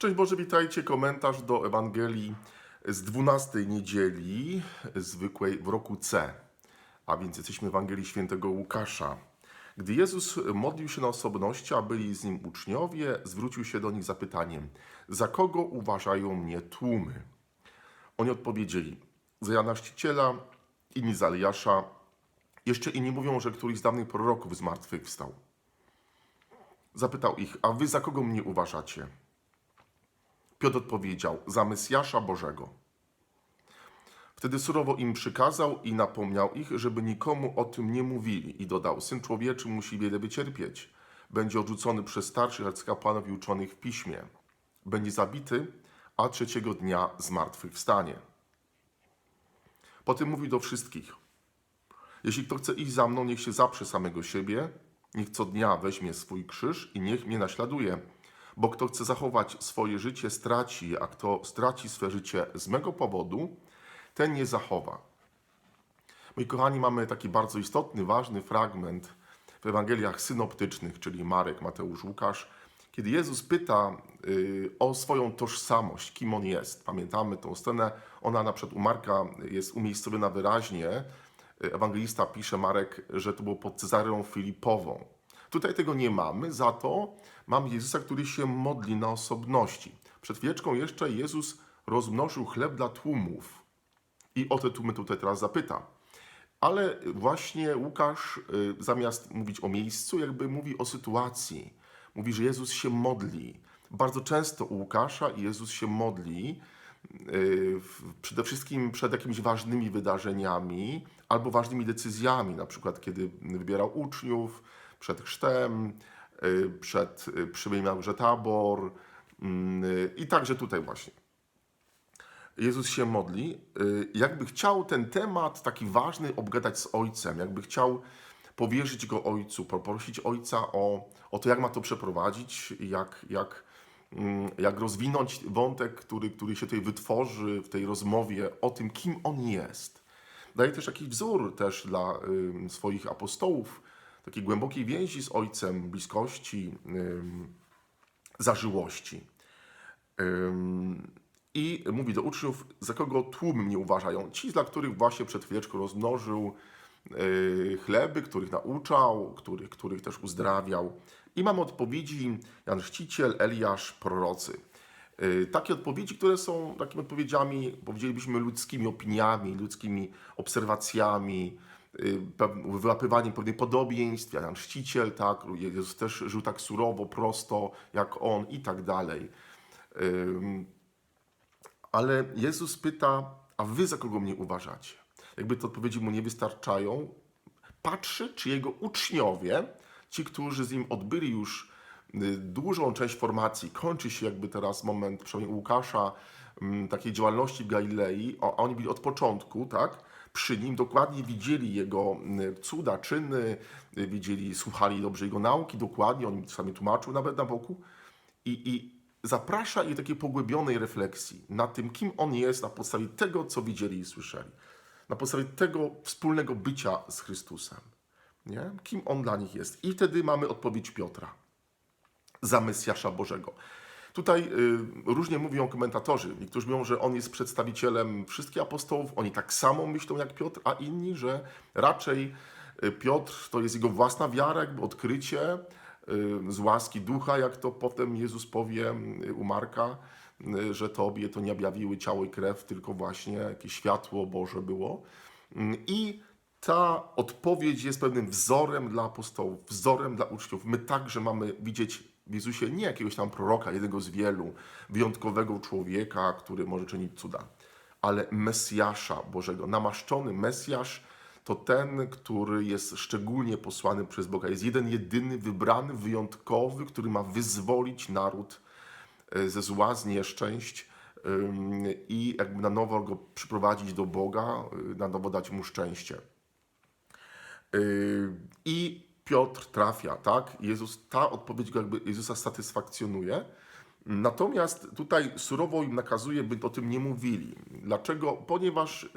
Szczęść Boże, witajcie. Komentarz do Ewangelii z 12 niedzieli zwykłej w roku C. A więc jesteśmy w Ewangelii świętego Łukasza. Gdy Jezus modlił się na osobności, a byli z nim uczniowie, zwrócił się do nich zapytaniem: Za kogo uważają mnie tłumy? Oni odpowiedzieli: Za Jana Chrzciciela, inni za Eliasza, jeszcze inni mówią, że któryś z dawnych proroków zmartwychwstał. Zapytał ich: A wy za kogo mnie uważacie? Piotr odpowiedział: Za Mesjasza Bożego. Wtedy surowo im przykazał i napomniał ich, żeby nikomu o tym nie mówili, i dodał: Syn człowieczy musi wiele wycierpieć. Będzie odrzucony przez starszych arcykapłanów i uczonych w piśmie. Będzie zabity, a trzeciego dnia zmartwychwstanie. Potem mówi do wszystkich: Jeśli kto chce iść za mną, niech się zaprze samego siebie, niech co dnia weźmie swój krzyż i niech mnie naśladuje. Bo kto chce zachować swoje życie, straci a kto straci swe życie z mego powodu, ten nie zachowa. Moi kochani, mamy taki bardzo istotny, ważny fragment w Ewangeliach synoptycznych, czyli Marek, Mateusz, Łukasz, kiedy Jezus pyta y, o swoją tożsamość, kim on jest. Pamiętamy tą scenę, ona na przykład u Marka jest umiejscowiona wyraźnie. Ewangelista pisze Marek, że to było pod Cezarią Filipową. Tutaj tego nie mamy, za to mamy Jezusa, który się modli na osobności. Przed chwileczką jeszcze Jezus rozmnożył chleb dla tłumów. I o te tłumy tutaj teraz zapyta. Ale właśnie Łukasz y, zamiast mówić o miejscu, jakby mówi o sytuacji. Mówi, że Jezus się modli. Bardzo często u Łukasza Jezus się modli y, przede wszystkim przed jakimiś ważnymi wydarzeniami albo ważnymi decyzjami, na przykład kiedy wybierał uczniów, przed chrztem, y, przed przyjęciem że tabor i także tutaj właśnie. Jezus się modli, jakby chciał ten temat taki ważny obgadać z Ojcem, jakby chciał powierzyć go Ojcu, poprosić Ojca o, o to, jak ma to przeprowadzić, jak, jak, jak rozwinąć wątek, który, który się tutaj wytworzy w tej rozmowie o tym, kim On jest. Daje też jakiś wzór też dla y, swoich apostołów, takiej głębokiej więzi z Ojcem, bliskości, y, zażyłości. Y, I mówi do uczniów, za kogo tłum mnie uważają. Ci, dla których właśnie przed chwileczką rozmnożył chleby, których nauczał, których, których też uzdrawiał. I mamy odpowiedzi Jan Chrzciciel, Eliasz, prorocy. Takie odpowiedzi, które są takimi odpowiedziami, powiedzielibyśmy, ludzkimi opiniami, ludzkimi obserwacjami, wyłapywaniem pewnych podobieństw. Jan Chrzciciel, tak, Jezus też żył tak surowo, prosto jak on i tak dalej. Ale Jezus pyta, a wy za kogo mnie uważacie? Jakby te odpowiedzi mu nie wystarczają, patrzy, czy jego uczniowie, ci, którzy z nim odbyli już dużą część formacji, kończy się jakby teraz moment, przynajmniej Łukasza, takiej działalności w Galilei, a oni byli od początku, tak? Przy nim dokładnie widzieli jego cuda, czyny, widzieli, słuchali dobrze jego nauki, dokładnie, on czasami tłumaczył nawet na boku. I, i zaprasza je do takiej pogłębionej refleksji na tym, kim on jest na podstawie tego, co widzieli i słyszeli. Na podstawie tego wspólnego bycia z Chrystusem. Nie? Kim on dla nich jest. I wtedy mamy odpowiedź Piotra za Mesjasza Bożego. Tutaj y, różnie mówią komentatorzy. Niektórzy mówią, że on jest przedstawicielem wszystkich apostołów, oni tak samo myślą jak Piotr, a inni, że raczej y, Piotr to jest jego własna wiara, jakby odkrycie y, z łaski ducha, jak to potem Jezus powie u Marka, że tobie to nie objawiły ciało i krew, tylko właśnie jakieś światło Boże było. Mm, I ta odpowiedź jest pewnym wzorem dla apostołów, wzorem dla uczniów. My także mamy widzieć w Jezusie nie jakiegoś tam proroka, jednego z wielu, wyjątkowego człowieka, który może czynić cuda, ale Mesjasza Bożego. Namaszczony Mesjasz to ten, który jest szczególnie posłany przez Boga. Jest jeden, jedyny, wybrany, wyjątkowy, który ma wyzwolić naród ze zła, z nieszczęść i jakby na nowo go przyprowadzić do Boga, na nowo dać mu szczęście. Piotr trafia, tak? Jezus, ta odpowiedź jakby Jezusa satysfakcjonuje. Natomiast tutaj surowo im nakazuje, by o tym nie mówili. Dlaczego? Ponieważ,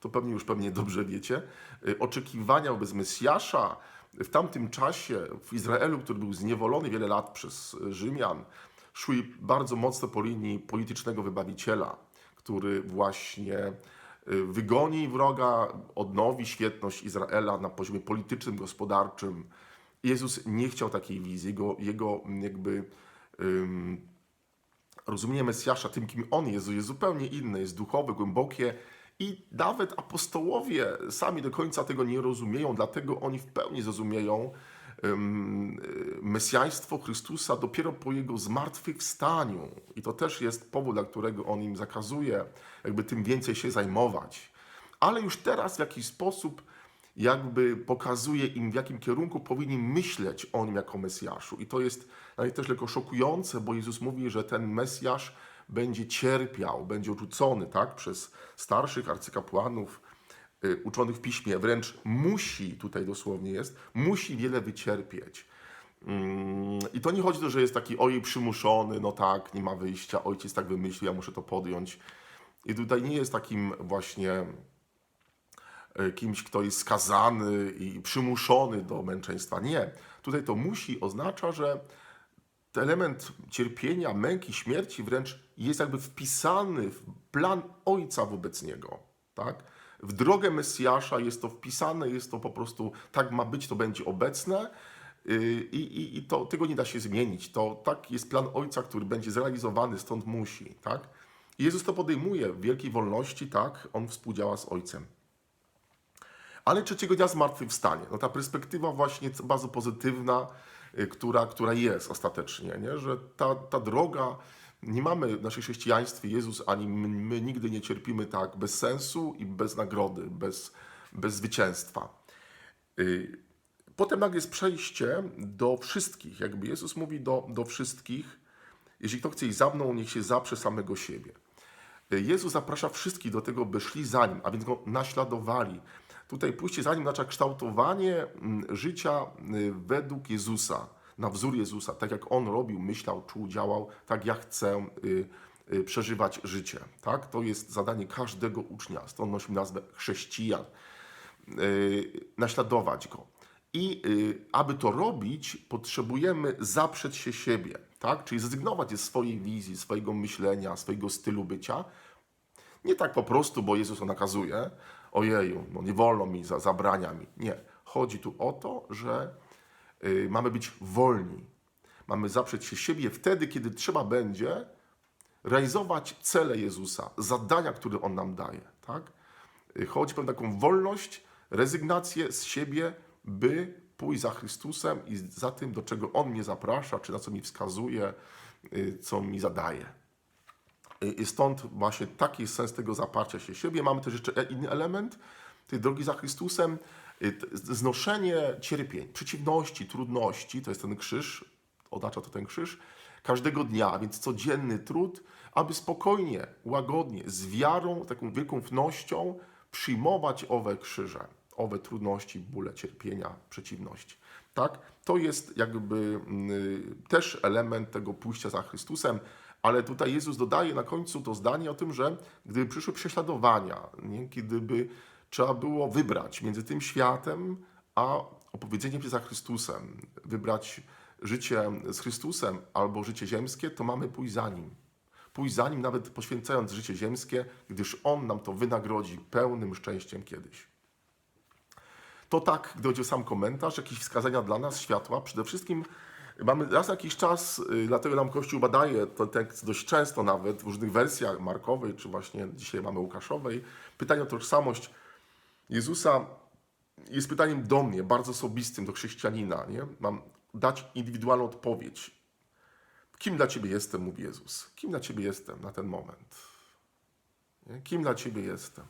to pewnie już pewnie dobrze wiecie, oczekiwania wobec Mesjasza w tamtym czasie w Izraelu, który był zniewolony wiele lat przez Rzymian, szły bardzo mocno po linii politycznego wybawiciela, który właśnie y, wygoni wroga, odnowi świetność Izraela na poziomie politycznym, gospodarczym. Jezus nie chciał takiej wizji. Jego, jego jakby ym, rozumienie Mesjasza, tym kim on jest, jest zupełnie inne, jest duchowe, głębokie i nawet apostołowie sami do końca tego nie rozumieją, dlatego oni w pełni zrozumieją y, mesjaństwo Chrystusa dopiero po Jego zmartwychwstaniu. I to też jest powód, dla którego On im zakazuje jakby tym więcej się zajmować. Ale już teraz w jakiś sposób jakby pokazuje im, w jakim kierunku powinni myśleć o nim jako Mesjaszu. I to jest też lekko szokujące, bo Jezus mówi, że ten Mesjasz będzie cierpiał, będzie odrzucony tak, przez starszych arcykapłanów, uczonych w piśmie, wręcz musi, tutaj dosłownie jest, musi wiele wycierpieć. Mm, I to nie chodzi o to, że jest taki ojej przymuszony, no tak, nie ma wyjścia, ojciec tak wymyślił, ja muszę to podjąć. I tutaj nie jest takim właśnie e, kimś, kto jest skazany i przymuszony do męczeństwa. Nie. Tutaj to musi oznacza, że ten element cierpienia, męki, śmierci wręcz jest jakby wpisany w plan Ojca wobec Niego. Tak? W drogę Mesjasza jest to wpisane, jest to po prostu, tak ma być, to będzie obecne yy, i, i, i to, tego nie da się zmienić. To tak jest plan Ojca, który będzie zrealizowany, stąd musi. Tak? Jezus to podejmuje w wielkiej wolności, tak? On współdziała z Ojcem. Ale trzeciego dnia zmartwychwstanie. No ta perspektywa właśnie bardzo pozytywna, y, która, która jest ostatecznie, nie? że ta, ta droga, nie mamy w naszym chrześcijaństwie, Jezus ani my, my nigdy nie cierpimy tak bez sensu i bez nagrody, bez, bez zwycięstwa. Y, Potem nagle jest przejście do wszystkich, jakby Jezus mówi do, do wszystkich, jeśli kto chce iść za mną, niech się zaprze samego siebie. Jezus zaprasza wszystkich do tego, by szli za Nim, a więc Go naśladowali. Tutaj pójście za Nim oznacza kształtowanie mm, życia y, według Jezusa, na wzór Jezusa, tak jak On robił, myślał, czuł, działał, tak ja chcę y, y, przeżywać życie. Tak? To jest zadanie każdego ucznia, stąd nosi nazwę chrześcijan. Naśladować Go. I aby to robić, potrzebujemy zaprzeć się siebie, tak? czyli zrezygnować ze swojej wizji, swojego myślenia, swojego stylu bycia. Nie tak po prostu, bo Jezus to nakazuje, ojeju, no nie wolno mi, za, zabrania mi. Nie. Chodzi tu o to, że y, mamy być wolni. Mamy zaprzeć się siebie wtedy, kiedy trzeba będzie realizować cele Jezusa, zadania, które On nam daje. Tak? Y, chodzi o taką wolność, rezygnację z siebie, by pójść za Chrystusem i za tym, do czego On mnie zaprasza, czy na co mi wskazuje, y, co mi zadaje. Y, I stąd właśnie taki jest sens tego zaparcia się siebie. Mamy też jeszcze inny element tej drogi za Chrystusem, y, znoszenie cierpień, przeciwności, trudności, to jest ten krzyż, oznacza to ten krzyż, każdego dnia, więc codzienny trud, aby spokojnie, łagodnie, z wiarą, taką wielką przyjmować owe krzyże, owe trudności, bóle, cierpienia, przeciwności. Tak? To jest jakby mm, też element tego pójścia za Chrystusem, ale tutaj Jezus dodaje na końcu to zdanie o tym, że gdyby przyszły prześladowania, nie? gdyby trzeba było wybrać między tym światem, a opowiedzeniem się za Chrystusem, wybrać życie z Chrystusem albo życie ziemskie, to mamy pójść za Nim. Pójść za Nim, nawet poświęcając życie ziemskie, gdyż On nam to wynagrodzi pełnym szczęściem kiedyś. To tak, gdy chodzi o sam komentarz, jakieś wskazania dla nas, światła. Przede wszystkim mamy raz jakiś czas, y, dlatego nam Kościół badaje ten tekst dość często nawet w różnych wersjach Markowej, czy właśnie dzisiaj mamy Łukaszowej. Pytanie o tożsamość Jezusa jest pytaniem do mnie, bardzo osobistym, do chrześcijanina. Nie? Mam dać indywidualną odpowiedź. Kim dla Ciebie jestem, mówi Jezus. Kim dla Ciebie jestem na ten moment? Nie? Kim dla Ciebie jestem?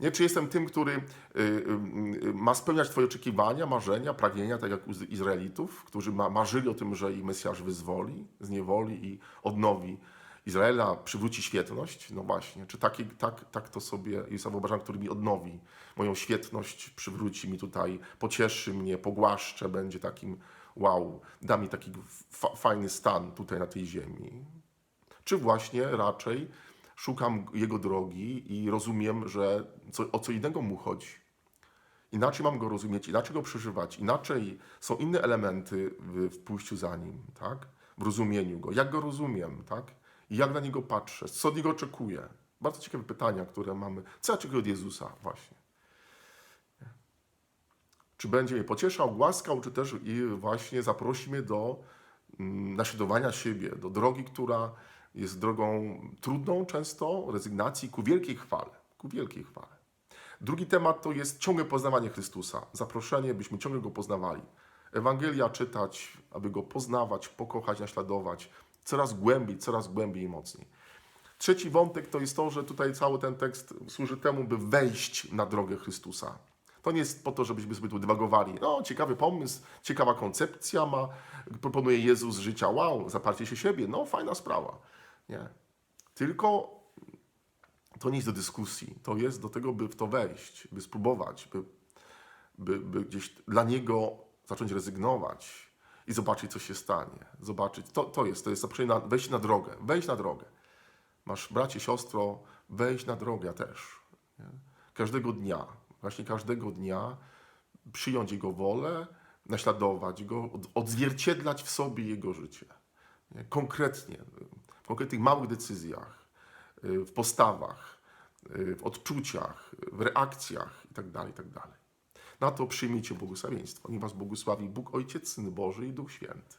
Nie? Czy jestem tym, który y, y, y, ma spełniać Twoje oczekiwania, marzenia, pragnienia, tak jak u Izraelitów, którzy ma, marzyli o tym, że ich Mesjasz wyzwoli z niewoli i odnowi Izraela, przywróci świetność? No właśnie, czy taki, tak, tak to sobie jest wyobrażam, który mi odnowi moją świetność, przywróci mi tutaj, pocieszy mnie, pogłaszcze, będzie takim wow, da mi taki fa- fajny stan tutaj na tej ziemi? Czy właśnie raczej szukam Jego drogi i rozumiem, że co, o co innego Mu chodzi. Inaczej mam Go rozumieć, inaczej Go przeżywać, inaczej są inne elementy w, w pójściu za Nim, tak? w rozumieniu Go. Jak Go rozumiem, tak? Jak na Niego patrzę, co od Niego oczekuję. Bardzo ciekawe pytania, które mamy. Co ja oczekuję od Jezusa właśnie? Czy będzie mnie pocieszał, głaskał, czy też i właśnie zaprosi mnie do mm, naśladowania siebie, do drogi, która jest drogą trudną często, rezygnacji ku wielkiej chwale, ku wielkiej chwale. Drugi temat to jest ciągłe poznawanie Chrystusa. Zaproszenie, byśmy ciągle Go poznawali. Ewangelia czytać, aby Go poznawać, pokochać, naśladować coraz głębiej, coraz głębiej i mocniej. Trzeci wątek to jest to, że tutaj cały ten tekst służy temu, by wejść na drogę Chrystusa. To nie jest po to, żebyśmy sobie tu dywagowali. No, ciekawy pomysł, ciekawa koncepcja ma, proponuje Jezus życia. Wow, zaparcie się siebie. No, fajna sprawa. Nie. Tylko to nie jest do dyskusji. To jest do tego, by w to wejść, by spróbować, by, by, by gdzieś dla Niego zacząć rezygnować i zobaczyć, co się stanie. Zobaczyć. To, to jest, to jest na, wejść na drogę. Wejść na drogę. Masz bracie, siostro, wejść na drogę też. Nie? Każdego dnia, właśnie każdego dnia przyjąć Jego wolę, naśladować Go, od- odzwierciedlać w sobie Jego życie. Nie? Konkretnie, w konkretnych małych decyzjach, y, w postawach, y, w odczuciach, w reakcjach itd. itd. Na to przyjmijcie błogosławieństwo. Niech Was błogosławi Bóg Ojciec, Syn Boży i Duch Święty.